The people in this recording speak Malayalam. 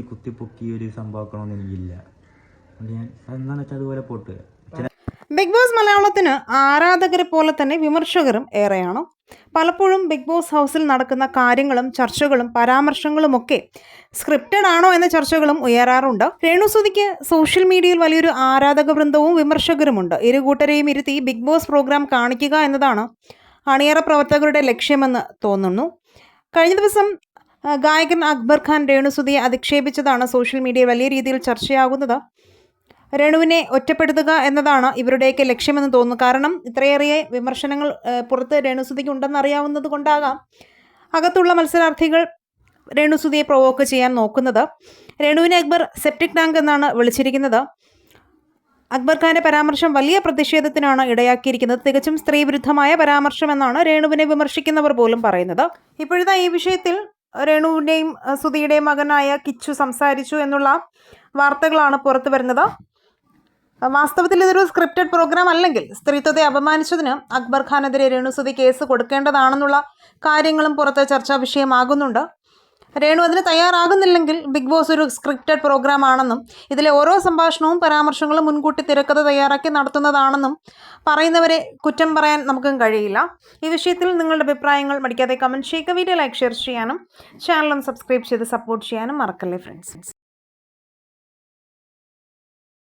നീ കുത്തിപ്പൊക്കി ഒരു സംഭവമാക്കണമെന്ന് എനിക്കില്ല. ഞാൻ എന്താണെന്ന് വെച്ചാൽ അതുപോലെ പോട്ട്. ബിഗ് ബോസ് മലയാളത്തിന് ആരാധകരെ പോലെ തന്നെ വിമർശകരും ഏറെയാണ്. പലപ്പോഴും ബിഗ് ബോസ് ഹൗസിൽ നടക്കുന്ന കാര്യങ്ങളും ചർച്ചകളും പരാമർശങ്ങളുമൊക്കെ സ്ക്രിപ്റ്റഡ് ആണോ എന്ന ചർച്ചകളും ഉയരാറുണ്ട്. രേണുസുതിക്ക് സോഷ്യൽ മീഡിയയിൽ വലിയൊരു ആരാധക വൃന്ദവും വിമർശകരുമുണ്ട്. ഇരു കൂട്ടരെയും ഇരുത്തി ബിഗ് ബോസ് പ്രോഗ്രാം കാണിക്കുക എന്നതാണ് അണിയറ പ്രവർത്തകരുടെ ലക്ഷ്യമെന്ന് തോന്നുന്നു. കഴിഞ്ഞ ദിവസം ഗായകൻ അക്ബർ ഖാൻ രേണുസുതിയെ അധിക്ഷേപിച്ചതാണ് സോഷ്യൽ മീഡിയ വലിയ രീതിയിൽ ചർച്ചയാകുന്നത്. രേണുവിനെ ഒറ്റപ്പെടുത്തുക എന്നതാണ് ഇവരുടെയൊക്കെ ലക്ഷ്യമെന്ന് തോന്നുന്നു. കാരണം ഇത്രയേറെ വിമർശനങ്ങൾ പുറത്ത് രേണുസുതിക്ക് ഉണ്ടെന്ന് അറിയാവുന്നത് കൊണ്ടാകാം. അകത്തുള്ള മത്സരാർത്ഥികൾ രേണുസുതിയെ പ്രൊവോക്ക് ചെയ്യാൻ നോക്കുന്നത്. രേണുവിനെ അക്ബർ സെപ്റ്റിക് ടാങ്ക് എന്നാണ് വിളിച്ചിരിക്കുന്നത്. അക്ബർ ഖാന്റെ പരാമർശം വലിയ പ്രതിഷേധത്തിനാണ് ഇടയാക്കിയിരിക്കുന്നത്. തികച്ചും സ്ത്രീവിരുദ്ധമായ പരാമർശമെന്നാണ് രേണുവിനെ വിമർശിക്കുന്നവർ പോലും പറയുന്നത്. ഇപ്പോഴത്തെ ഈ വിഷയത്തിൽ രേണുവിന്റെയും സുധിയുടെയും മകനായ കിച്ചു സംസാരിച്ചു എന്നുള്ള വാർത്തകളാണ് പുറത്തു വരുന്നത്. വാസ്തവത്തിൽ ഇതൊരു സ്ക്രിപ്റ്റഡ് പ്രോഗ്രാം അല്ലെങ്കിൽ സ്ത്രീത്വത്തെ അപമാനിച്ചതിന് അക്ബർ ഖാനെതിരെ രേണുസുതി കേസ് കൊടുക്കേണ്ടതാണെന്നുള്ള കാര്യങ്ങളും പുറത്ത് ചർച്ചാ വിഷയമാകുന്നുണ്ട്. രേണു അതിന് തയ്യാറാകുന്നില്ലെങ്കിൽ ബിഗ് ബോസ് ഒരു സ്ക്രിപ്റ്റഡ് പ്രോഗ്രാം ആണെന്നും ഇതിലെ ഓരോ സംഭാഷണവും പരാമർശങ്ങളും മുൻകൂട്ടി തിരക്കഥ തയ്യാറാക്കി നടത്തുന്നതാണെന്നും പറയുന്നവരെ കുറ്റം പറയാൻ നമുക്കും കഴിയില്ല. ഈ വിഷയത്തിൽ നിങ്ങളുടെ അഭിപ്രായങ്ങൾ മടിക്കാതെ കമന്റ് ചെയ്യുക വീഡിയോ ലൈക്ക് ഷെയർ ചെയ്യാനും ചാനലും സബ്സ്ക്രൈബ് ചെയ്ത് സപ്പോർട്ട് ചെയ്യാനും മറക്കല്ലേ ഫ്രണ്ട്സ്